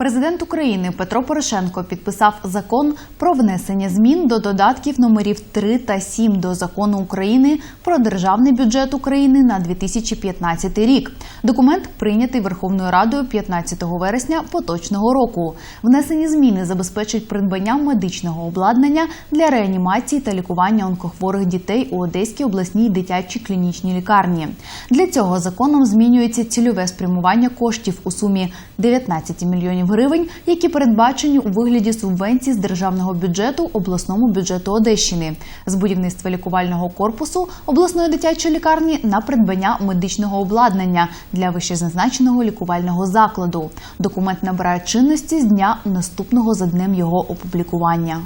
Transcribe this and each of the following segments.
Президент України Петро Порошенко підписав закон про внесення змін до додатків номерів 3 та 7 до закону України про державний бюджет України на 2015 рік. Документ прийнятий Верховною Радою 15 вересня поточного року. Внесені зміни забезпечать придбання медичного обладнання для реанімації та лікування онкохворих дітей у Одеській обласній дитячій клінічній лікарні. Для цього законом змінюється цільове спрямування коштів у сумі 19 мільйонів гривень, які передбачені у вигляді субвенцій з державного бюджету обласному бюджету Одещини, з будівництва лікувального корпусу обласної дитячої лікарні на придбання медичного обладнання для вищезазначеного лікувального закладу. Документ набирає чинності з дня наступного за днем його опублікування.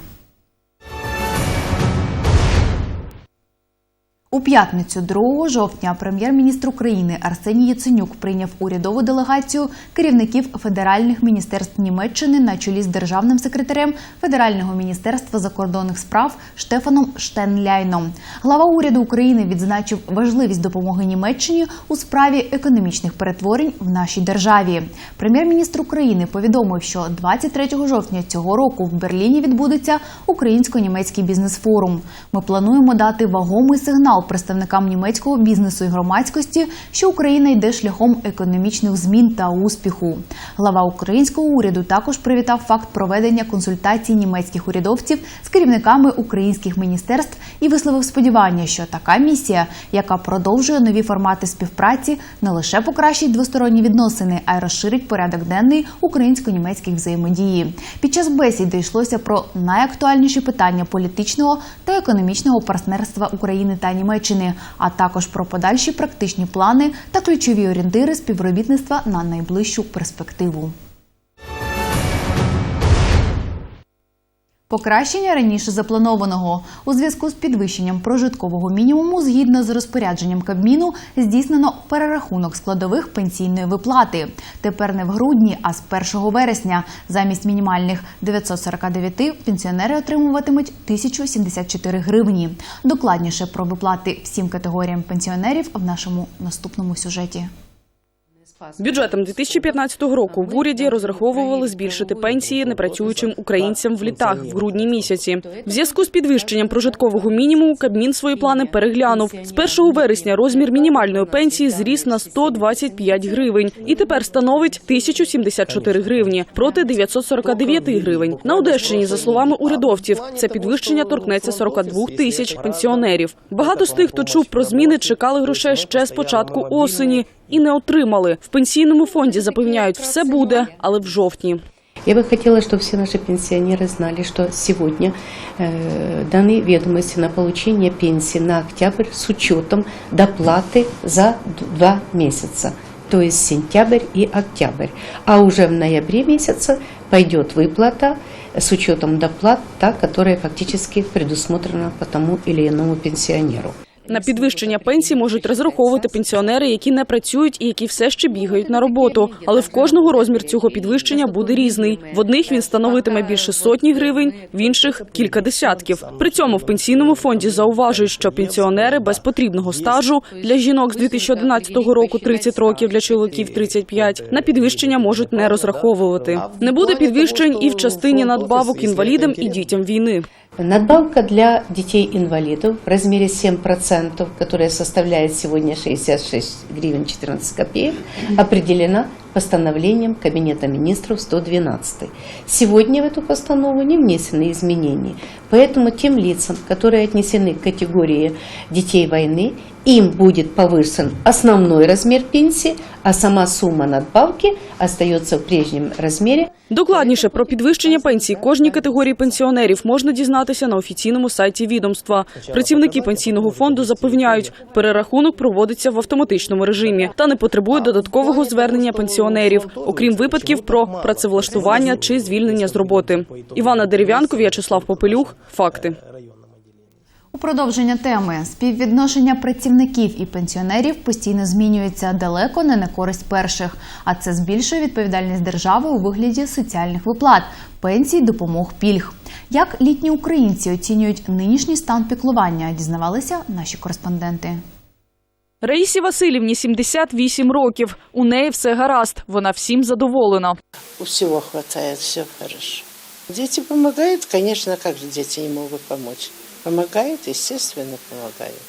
У п'ятницю 2 жовтня прем'єр-міністр України Арсеній Яценюк прийняв урядову делегацію керівників федеральних міністерств Німеччини на чолі з державним секретарем Федерального міністерства закордонних справ Штефаном Штенляйном. Глава уряду України відзначив важливість допомоги Німеччині у справі економічних перетворень в нашій державі. Прем'єр-міністр України повідомив, що 23 жовтня цього року в Берліні відбудеться українсько-німецький бізнес-форум. Ми плануємо дати вагомий сигнал представникам німецького бізнесу і громадськості, що Україна йде шляхом економічних змін та успіху. Глава українського уряду також привітав факт проведення консультацій німецьких урядовців з керівниками українських міністерств і висловив сподівання, що така місія, яка продовжує нові формати співпраці, не лише покращить двосторонні відносини, а й розширить порядок денний українсько-німецьких взаємодії. Під час бесіди йшлося про найактуальніші питання політичного та економічного партнерства України та Німеччини, а також про подальші практичні плани та ключові орієнтири співробітництва на найближчу перспективу. Покращення раніше запланованого у зв'язку з підвищенням прожиткового мінімуму згідно з розпорядженням Кабміну здійснено перерахунок складових пенсійної виплати. Тепер не в грудні, а з 1 вересня. Замість мінімальних 949 пенсіонери отримуватимуть 1074 гривні. Докладніше про виплати всім категоріям пенсіонерів в нашому наступному сюжеті. Бюджетом 2015 року в уряді розраховували збільшити пенсії непрацюючим українцям в літах в грудні місяці. В зв'язку з підвищенням прожиткового мінімуму Кабмін свої плани переглянув. З 1 вересня розмір мінімальної пенсії зріс на 125 гривень і тепер становить 1074 гривні проти 949 гривень. На Одещині, за словами урядовців, це підвищення торкнеться 42 тисяч пенсіонерів. Багато з тих, хто чув про зміни, чекали грошей ще з початку осені і не отримали. В пенсійному фонді запевняють, все буде, але в жовтні. Я бы хотела, чтобы все наши пенсионеры знали, что сегодня э, даны ведомости на получение пенсии на октябрь с учетом доплаты за д- два месяца, то есть сентябрь и октябрь. А уже в ноябре месяце пойдет выплата с учетом доплат, та, которая фактически предусмотрена по тому или иному пенсионеру. На підвищення пенсій можуть розраховувати пенсіонери, які не працюють і які все ще бігають на роботу. Але в кожного розмір цього підвищення буде різний. В одних він становитиме більше сотні гривень, в інших кілька десятків. При цьому в пенсійному фонді зауважують, що пенсіонери без потрібного стажу для жінок з 2011 року 30 років, для чоловіків 35, на підвищення можуть не розраховувати. Не буде підвищень і в частині надбавок інвалідам і дітям війни. Надбавка для детей-инвалидов в размере 7%, которая составляет сегодня 66 гривен 14 копеек, определена постановлением Кабинета министров 112. Сегодня в эту постанову не внесены изменения. Поэтому тем лицам, которые отнесены к категории детей войны, им будет повышен основной размер пенсии, а сама сумма надбавки остается в прежнем размере Докладніше про підвищення пенсій кожній категорії пенсіонерів можна дізнатися на офіційному сайті відомства. Працівники пенсійного фонду запевняють, перерахунок проводиться в автоматичному режимі та не потребує додаткового звернення пенсіонерів, окрім випадків про працевлаштування чи звільнення з роботи. Івана Дерев'янко, В'ячеслав Попелюх. Факти. У продовження теми співвідношення працівників і пенсіонерів постійно змінюється далеко не на користь перших, а це збільшує відповідальність держави у вигляді соціальних виплат, пенсій, допомог, пільг. Як літні українці оцінюють нинішній стан піклування, дізнавалися наші кореспонденти. Раїсі Васильівні 78 років. У неї все гаразд. Вона всім задоволена. Усього хватає, все хорошо. Діти допомагають, как ж діти не можуть помочь? Помагають, звісно, помогают.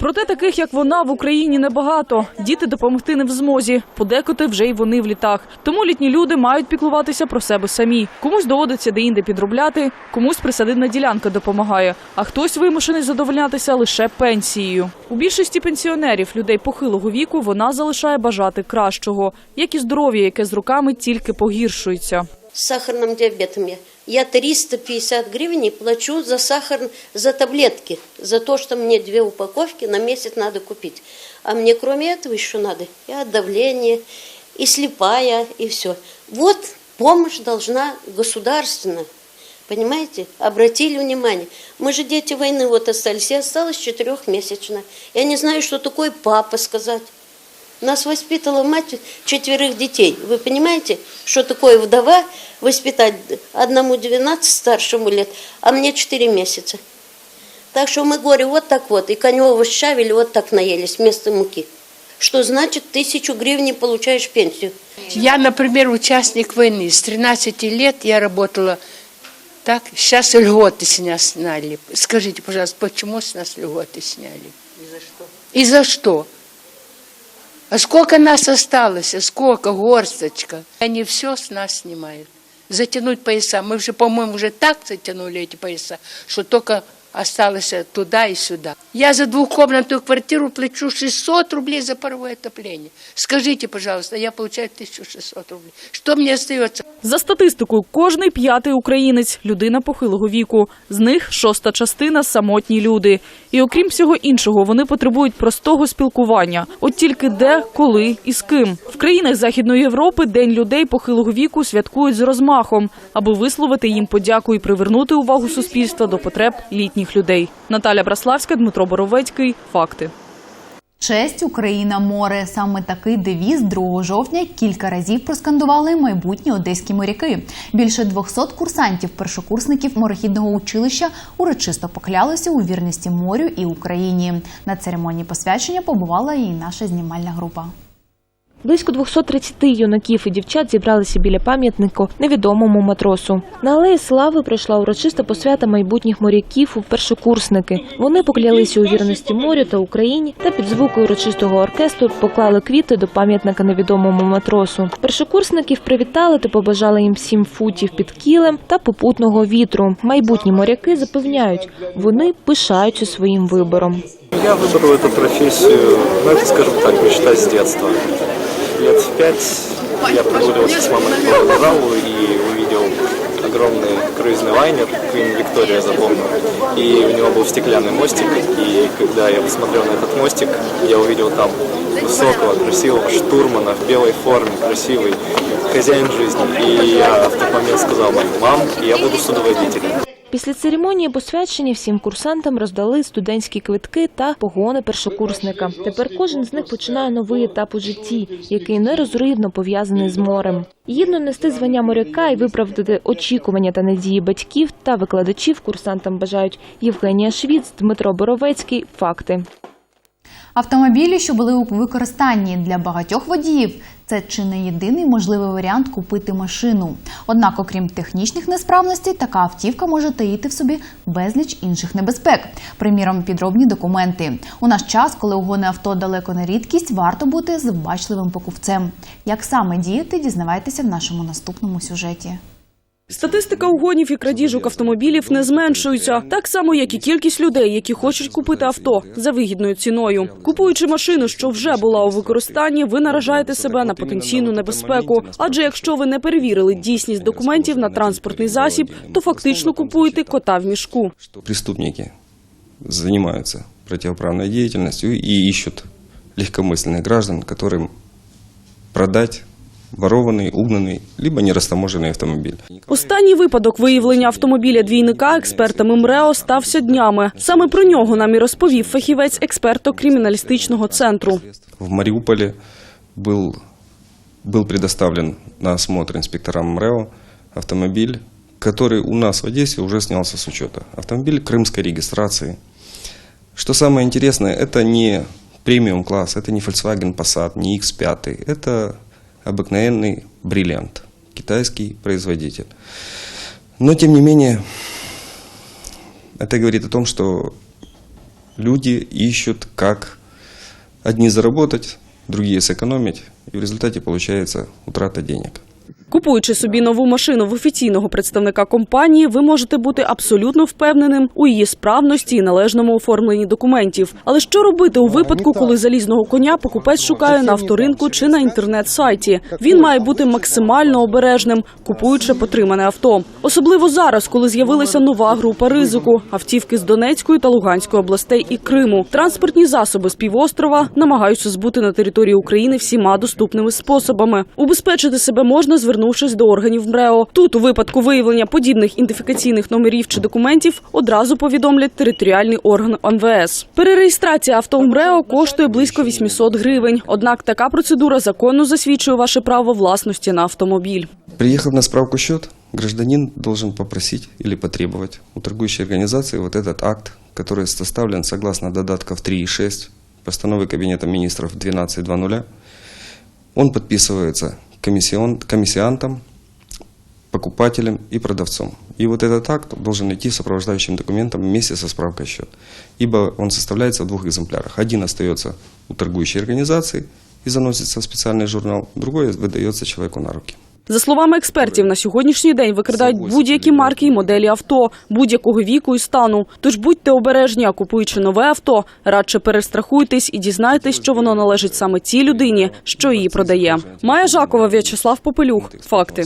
Проте таких, як вона, в Україні небагато. Діти допомогти не в змозі. Подекоти вже й вони в літах. Тому літні люди мають піклуватися про себе самі. Комусь доводиться деінде підробляти, комусь присадибна ділянка допомагає, а хтось вимушений задовольнятися лише пенсією. У більшості пенсіонерів, людей похилого віку, вона залишає бажати кращого, як і здоров'я, яке з роками тільки погіршується. с сахарным диабетом я. Я 350 гривен плачу за сахар, за таблетки, за то, что мне две упаковки на месяц надо купить. А мне кроме этого еще надо и от давления, и слепая, и все. Вот помощь должна государственная. Понимаете? Обратили внимание. Мы же дети войны вот остались. Я осталась четырехмесячно. Я не знаю, что такое папа сказать. Нас воспитала мать четверых детей. Вы понимаете, что такое вдова воспитать одному 12, старшему лет, а мне 4 месяца. Так что мы горе вот так вот, и коневого щавеля вот так наелись вместо муки. Что значит тысячу гривен получаешь пенсию. Я, например, участник войны. С 13 лет я работала так. Сейчас льготы с нас сняли. Скажите, пожалуйста, почему с нас льготы сняли? И за что? И за что? А сколько нас осталось? Сколько? Горсточка. Они все с нас снимают. Затянуть пояса. Мы уже, по-моему, уже так затянули эти пояса, что только осталось туда и сюда. Я за двухкомнатную квартиру плачу 600 рублей за паровое отопление. Скажите, пожалуйста, я получаю 1600 рублей. Что мне остается? За статистикою, кожний п'ятий українець – людина похилого віку. З них шоста частина – самотні люди. І окрім всього іншого, вони потребують простого спілкування. От тільки де, коли і з ким. В країнах Західної Європи День людей похилого віку святкують з розмахом, аби висловити їм подяку і привернути увагу суспільства до потреб літніх людей. Наталя Браславська, Дмитро Боровецький. Факти. Честь Україна море. Саме такий девіз 2 жовтня кілька разів проскандували майбутні одеські моряки. Більше 200 курсантів, першокурсників морехідного училища урочисто поклялися у вірності морю і Україні. На церемонії посвячення побувала і наша знімальна група. Близько 230 юнаків і дівчат зібралися біля пам'ятнику невідомому матросу. На алеї слави пройшла урочиста посвята майбутніх моряків у першокурсники. Вони поклялися у вірності морю та Україні та під звуки урочистого оркестру поклали квіти до пам'ятника невідомому матросу. Першокурсників привітали та побажали їм сім футів під кілем та попутного вітру. Майбутні моряки запевняють, вони пишаються своїм вибором. Я выбрал эту профессию, ну, это, скажем так, мечта с детства. Лет в пять я прогуливался с мамой по вокзалу и увидел огромный круизный лайнер, Queen Victoria запомнил. И у него был стеклянный мостик, и когда я посмотрел на этот мостик, я увидел там высокого, красивого штурмана в белой форме, красивый, хозяин жизни. И я в тот момент сказал моей мам, я буду судоводителем. Після церемонії посвячення всім курсантам роздали студентські квитки та погони першокурсника. Тепер кожен з них починає новий етап у житті, який нерозривно пов'язаний з морем. Гідно нести звання моряка і виправдати очікування та надії батьків та викладачів курсантам бажають Євгенія Швіц, Дмитро Боровецький. Факти. Автомобілі, що були у використанні для багатьох водіїв, це чи не єдиний можливий варіант купити машину. Однак, окрім технічних несправностей, така автівка може таїти в собі безліч інших небезпек. Приміром, підробні документи. У наш час, коли угони авто далеко не рідкість, варто бути збачливим покупцем. Як саме діяти, дізнавайтеся в нашому наступному сюжеті. Статистика угонів і крадіжок автомобілів не зменшується, так само як і кількість людей, які хочуть купити авто за вигідною ціною. Купуючи машину, що вже була у використанні, ви наражаєте себе на потенційну небезпеку. Адже якщо ви не перевірили дійсність документів на транспортний засіб, то фактично купуєте кота в мішку. что преступники занимаются противоправной деятельностью и ищут легкомысленных граждан, которым продать ворованный, угнанный, либо нерастаможенный автомобиль. Останній випадок виявлення автомобіля двійника експертами МРЕО стався днями. Саме про нього нам і розповів фахівець експерто-криміналістичного центру. В Мариуполе был, был предоставлен на осмотр инспекторам МРЭО автомобиль, который у нас в Одессе уже снялся с учета. Автомобиль крымской регистрации. Что самое интересное, это не премиум класс, это не Volkswagen Passat, не X5, это обыкновенный бриллиант, китайский производитель. Но тем не менее, это говорит о том, что люди ищут, как одни заработать, другие сэкономить, и в результате получается утрата денег. Купуючи собі нову машину в офіційного представника компанії, ви можете бути абсолютно впевненим у її справності і належному оформленні документів. Але що робити у випадку, коли залізного коня покупець шукає на авторинку чи на інтернет-сайті? Він має бути максимально обережним, купуючи потримане авто. Особливо зараз, коли з'явилася нова група ризику автівки з Донецької та Луганської областей і Криму. Транспортні засоби з півострова намагаються збути на території України всіма доступними способами. Убезпечити себе можна, звернувшись до органів МРЕО. Тут, у випадку виявлення подібних ідентифікаційних номерів чи документів, одразу повідомлять територіальний орган МВС. Перереєстрація авто в МРЕО коштує близько 800 гривень. Однак така процедура законно засвідчує ваше право власності на автомобіль. Приехав на справку счет, гражданин должен попросить или потребовать у торгующей организации вот этот акт, который составлен согласно додатков 3 и 6 постановы Кабинета министров 12.2.0. Он подписывается комиссион, комиссиантом, покупателем и продавцом. И вот этот акт должен идти сопровождающим документом вместе со справкой счет. Ибо он составляется в двух экземплярах. Один остается у торгующей организации и заносится в специальный журнал, другой выдается человеку на руки. За словами експертів, на сьогоднішній день викрадають будь-які марки і моделі авто, будь-якого віку і стану. Тож будьте обережні, а купуючи нове авто, радше перестрахуйтесь і дізнайтесь, що воно належить саме тій людині, що її продає. Майя Жакова, В'ячеслав Попелюх. Факти.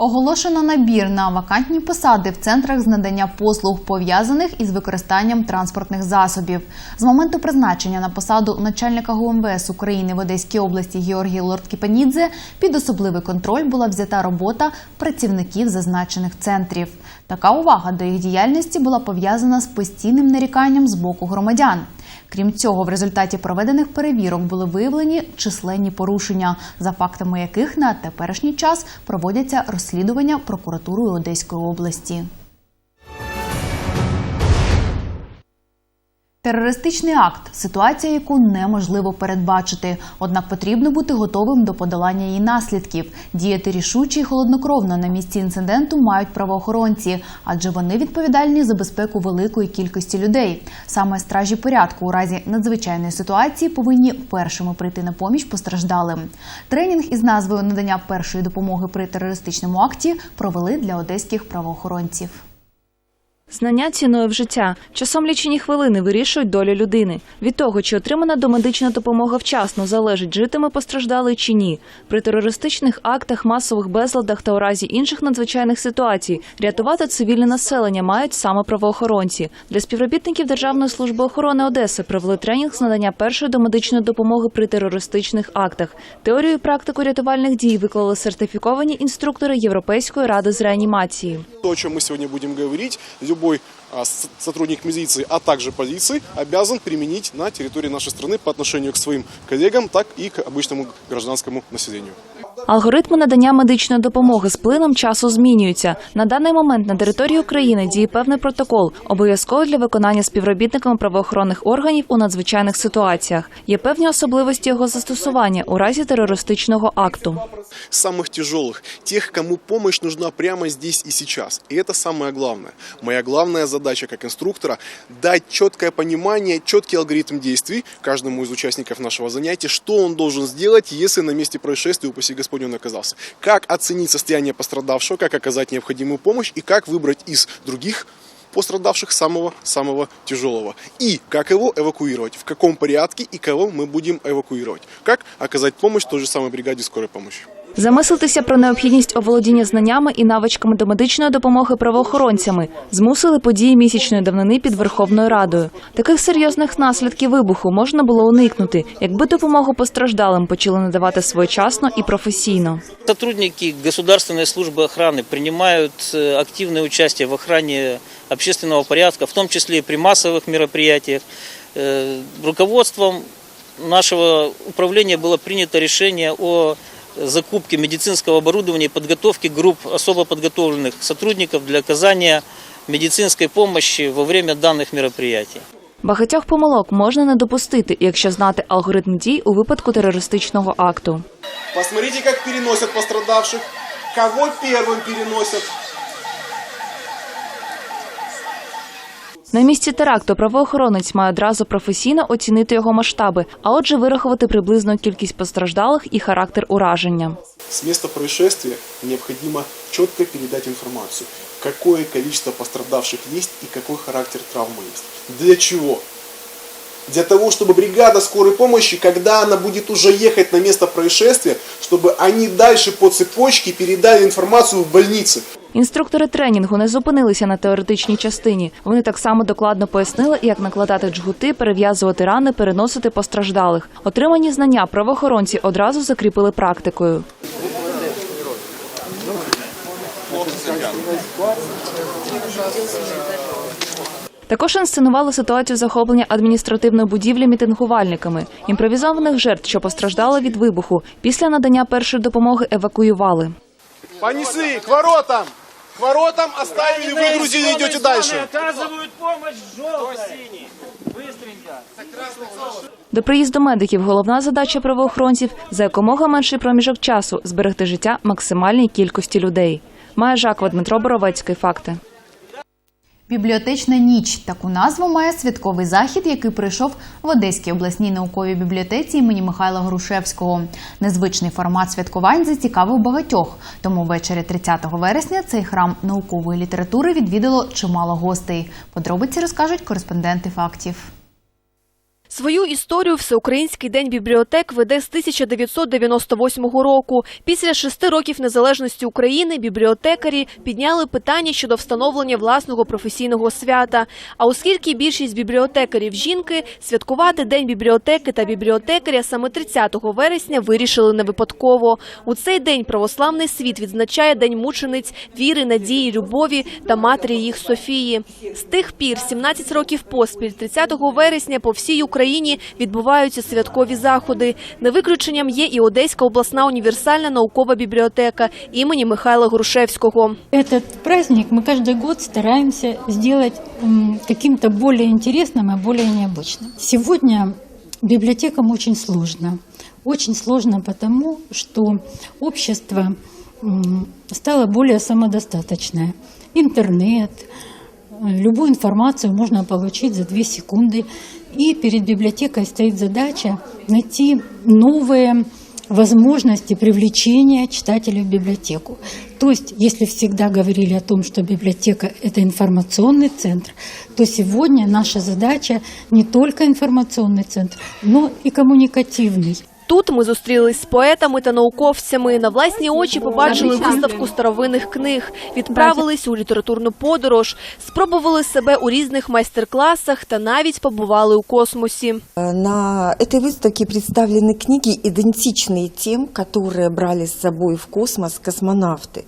Оголошено набір на вакантні посади в центрах з надання послуг, пов'язаних із використанням транспортних засобів. З моменту призначення на посаду начальника ГУМВС України в Одеській області Георгії Лорд-Кіпанідзе під особливий контроль була взята робота працівників зазначених центрів. Така увага до їх діяльності була пов'язана з постійним наріканням з боку громадян. Крім цього, в результаті проведених перевірок були виявлені численні порушення, за фактами яких на теперішній час проводяться розслідування прокуратурою Одеської області. Терористичний акт ситуація, яку неможливо передбачити, однак потрібно бути готовим до подолання її наслідків. Діяти рішуче і холоднокровно на місці інциденту мають правоохоронці, адже вони відповідальні за безпеку великої кількості людей. Саме стражі порядку у разі надзвичайної ситуації повинні першими прийти на поміч постраждалим. Тренінг із назвою надання першої допомоги при терористичному акті провели для одеських правоохоронців. Знання ціною в життя. Часом лічені хвилини вирішують долю людини. Від того, чи отримана домедична допомога вчасно, залежить, житиме постраждалий чи ні. При терористичних актах, масових безладах та у разі інших надзвичайних ситуацій рятувати цивільне населення мають саме правоохоронці. Для співробітників Державної служби охорони Одеси провели тренінг з надання першої домедичної допомоги при терористичних актах. Теорію і практику рятувальних дій виклали сертифіковані інструктори Європейської ради з реанімації. То, о чем мы сегодня будем говорить, любой сотрудник милиции, а также полиции обязан применить на территории нашей страны по отношению к своим коллегам, так и к обычному гражданскому населению. Алгоритми надання медичної допомоги з плином часу змінюються. На даний момент на території України діє певний протокол, обов'язковий для виконання співробітниками правоохоронних органів у надзвичайних ситуаціях. Є певні особливості його застосування у разі терористичного акту. Самых тяжелых, тех, кому помощь нужна прямо здесь и сейчас. И это самое главное. Моя главная задача как инструктора – дать четкое понимание, четкий алгоритм действий каждому из участников нашего занятия, что он должен сделать, если на месте происшествия, упаси Господь, он оказался. Как оценить состояние пострадавшего, как оказать необходимую помощь и как выбрать из других пострадавших самого-самого тяжелого. И как его эвакуировать, в каком порядке и кого мы будем эвакуировать. Как оказать помощь той же самой бригаде скорой помощи. Замислитися про необхідність оволодіння знаннями і навичками до медичної допомоги правоохоронцями змусили події місячної давнини під Верховною Радою. Таких серйозних наслідків вибуху можна було уникнути, якби допомогу постраждалим почали надавати своєчасно і професійно. Сотрудники Государственной службы охраны принимают э, активное участие в охране общественного порядка, в том числе и при массовых мероприятиях. Э, Руководством нашего управления было принято решение о закупке медицинского оборудования и подготовке групп особо подготовленных сотрудников для оказания медицинской помощи во время данных мероприятий. Багатьох помилок можна не допустити, якщо знати алгоритм дій у випадку терористичного акту. Посмотрите, как переносят пострадавших, кого первым переносят. На місці теракту правоохоронець має одразу професійно оцінити його масштаби, а отже, вирахувати приблизну кількість постраждалих і характер ураження. С места происшествия необходимо четко передать информацию, какое количество пострадавших есть и какой характер травмы есть. Для чего? Для того, чтобы бригада скорой помощи, когда она будет уже ехать на место происшествия, чтобы они дальше по цепочке передали информацию в больницы. Інструктори тренінгу не зупинилися на теоретичній частині. Вони так само докладно пояснили, як накладати джгути, перев'язувати рани, переносити постраждалих. Отримані знання правоохоронці одразу закріпили практикою. Також інсценували ситуацію захоплення адміністративної будівлі мітингувальниками. Імпровізованих жертв, що постраждали від вибуху, після надання першої допомоги евакуювали. Понесли к воротам! К воротам оставили, выгрузили, идете дальше. До приїзду медиків головна задача правоохоронців за якомога менший проміжок часу зберегти життя максимальній кількості людей. Має Жаква Дмитро Боровецький. Факти. Бібліотечна ніч таку назву має святковий захід, який прийшов в Одеській обласній науковій бібліотеці імені Михайла Грушевського. Незвичний формат святкувань зацікавив багатьох. Тому ввечері 30 вересня цей храм наукової літератури відвідало чимало гостей. Подробиці розкажуть кореспонденти фактів. Свою історію Всеукраїнський день бібліотек веде з 1998 року. Після шести років незалежності України бібліотекарі підняли питання щодо встановлення власного професійного свята. А оскільки більшість бібліотекарів жінки, святкувати День бібліотеки та бібліотекаря саме 30 вересня вирішили не випадково. У цей день православний світ відзначає День мучениць віри, надії, любові та матері їх Софії. З тих пір, 17 років поспіль, 30 вересня по всій Україні відбуваються святкові заходи. Не виключенням є і Одеська обласна універсальна наукова бібліотека імені Михайла Грушевського. Этот праздник мы каждый год стараемся сделать м, каким-то более интересным и более необычным. Сегодня библиотекам очень сложно. Очень сложно потому, что общество м, стало более самодостаточное. Интернет, э, любую информацию можно получить за две секунды. И перед библиотекой стоит задача найти новые возможности привлечения читателей в библиотеку. То есть, если всегда говорили о том, что библиотека – это информационный центр, то сегодня наша задача не только информационный центр, но и коммуникативный. Тут ми зустрілись з поетами та науковцями. На власні очі побачили виставку старовинних книг, відправились у літературну подорож, спробували себе у різних майстер-класах та навіть побували у космосі. На этой выставке представлены книги, идентичные тем, которые брали с собой в космос космонавты.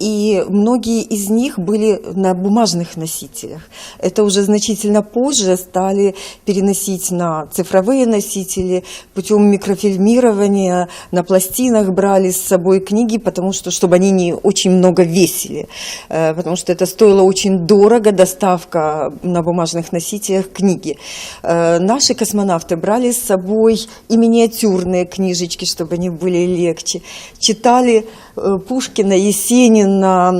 И многие из них были на бумажных носителях. Это уже значительно позже стали переносить на цифровые носители путем микрофильмирования. На пластинах брали с собой книги, потому что, чтобы они не очень много весили. Э, Потому что это стоило очень дорого, доставка на бумажных носителях книги. Э, Наши космонавты брали с собой и миниатюрные книжечки, чтобы они были легче. Читали э, Пушкина, Есенина,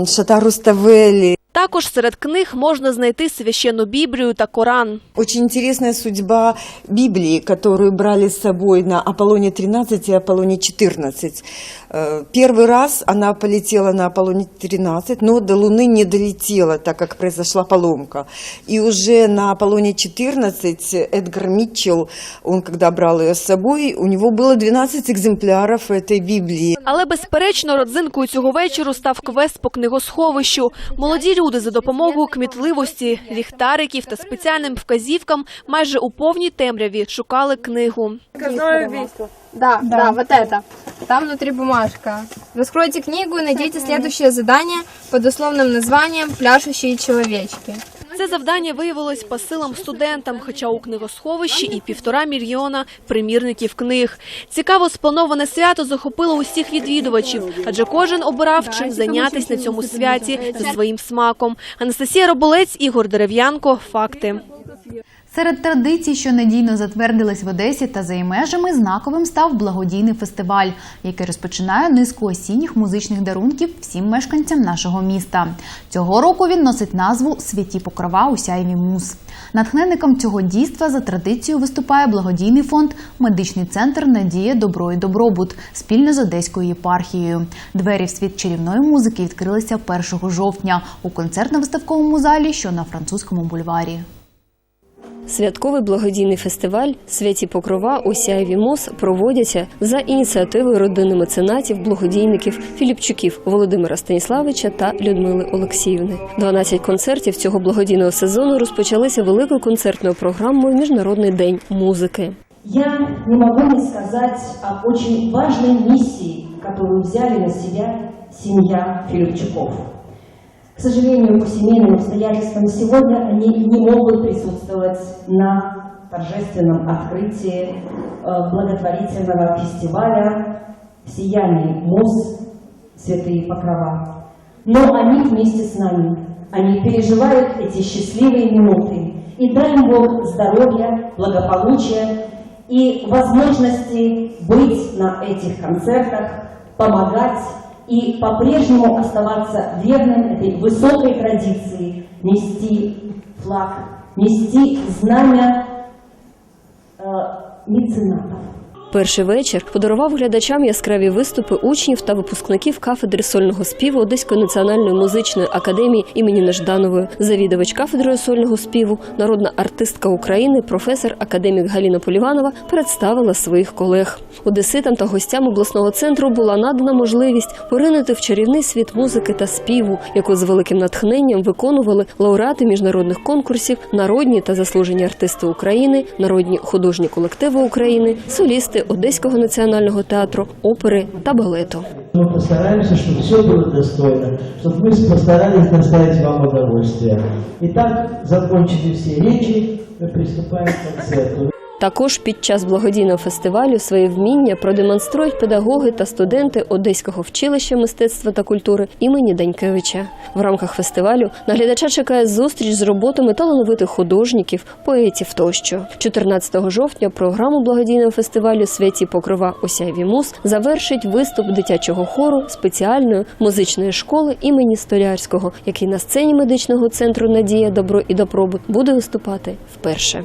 Шатару Ставели. Також серед книг можна знайти священну Біблію та Коран. Очень интересная судьба Библии, которую брали с собой на Аполлоне 13 и Аполлоне 14. Э, Первый раз она полетела на Аполлоне 13, но до Луны не долетела, так как произошла поломка. И уже на Аполлоне 14 Эдгар Митчелл, он когда брал ее с собой, у него было 12 экземпляров этой Библии. Але безперечно, родзинкою цього вечору став квест по книгосховищу. Молоді люди за допомогою кмітливості, ліхтариків та спеціальним вказівкам майже у повній темряві шукали книгу. Заказное убийство. Да, да, вот это. Там внутри бумажка. Раскройте книгу и найдите следующее задание под условным названием «Пляшущие человечки». Це завдання виявилось по силам студентам, хоча у книгосховищі і півтора мільйона примірників книг. Цікаво сплановане свято захопило усіх відвідувачів, адже кожен обирав чим зайнятися на цьому святі за своїм смаком. Анастасія Роболець, Ігор Дерев'янко. Факти. Серед традицій, що надійно затвердились в Одесі та за її межами, знаковим став благодійний фестиваль, який розпочинає низку осінніх музичних дарунків всім мешканцям нашого міста. Цього року він носить назву Святі Покрова у сяйві мус. Натхненником цього дійства за традицією виступає благодійний фонд Медичний центр Надія Добро і Добробут спільно з Одеською єпархією. Двері в світ чарівної музики відкрилися 1 жовтня у концертно-виставковому залі, що на французькому бульварі. Святковий благодійний фестиваль Святі Покрова у Сяєві МОЗ проводяться за ініціативою родини меценатів, благодійників Філіпчуків Володимира Станіславича та Людмили Олексіївни. 12 концертів цього благодійного сезону розпочалися великою концертною програмою Міжнародний день музики. Я не могу не сказать о очень важной миссии, которую взяли на себя семья Филипчуков. К сожалению, по семейным обстоятельствам сегодня они не могут присутствовать на торжественном открытии э, благотворительного фестиваля «Сияние МУЗ. Святые Покрова». Но они вместе с нами. Они переживают эти счастливые минуты. И дай им Бог здоровья, благополучия и возможности быть на этих концертах, помогать и по-прежнему оставаться верным этой высокой традиции, нести флаг, нести знамя э, меценатов. Перший вечір подарував глядачам яскраві виступи учнів та випускників кафедри сольного співу Одеської національної музичної академії імені Нежданової, завідувач кафедрою сольного співу, народна артистка України, професор академік Галіна Поліванова представила своїх колег. Одеситам та гостям обласного центру була надана можливість поринути в чарівний світ музики та співу, яку з великим натхненням виконували лауреати міжнародних конкурсів, народні та заслужені артисти України, народні художні колективи України, солісти Одеського національного театру, опери та балету. Мы постараемся, чтобы все было достойно, чтобы мы постарались доставить вам удовольствие. Итак, закончили все речи, мы приступаем к концерту. Також під час благодійного фестивалю свої вміння продемонструють педагоги та студенти Одеського вчилища мистецтва та культури імені Данькевича. В рамках фестивалю наглядача чекає зустріч з роботами талановитих художників, поетів тощо. 14 жовтня програму благодійного фестивалю Святі Покрова Осяйві Мус завершить виступ дитячого хору спеціальної музичної школи імені Столярського, який на сцені медичного центру Надія Добро і Добробут буде виступати вперше.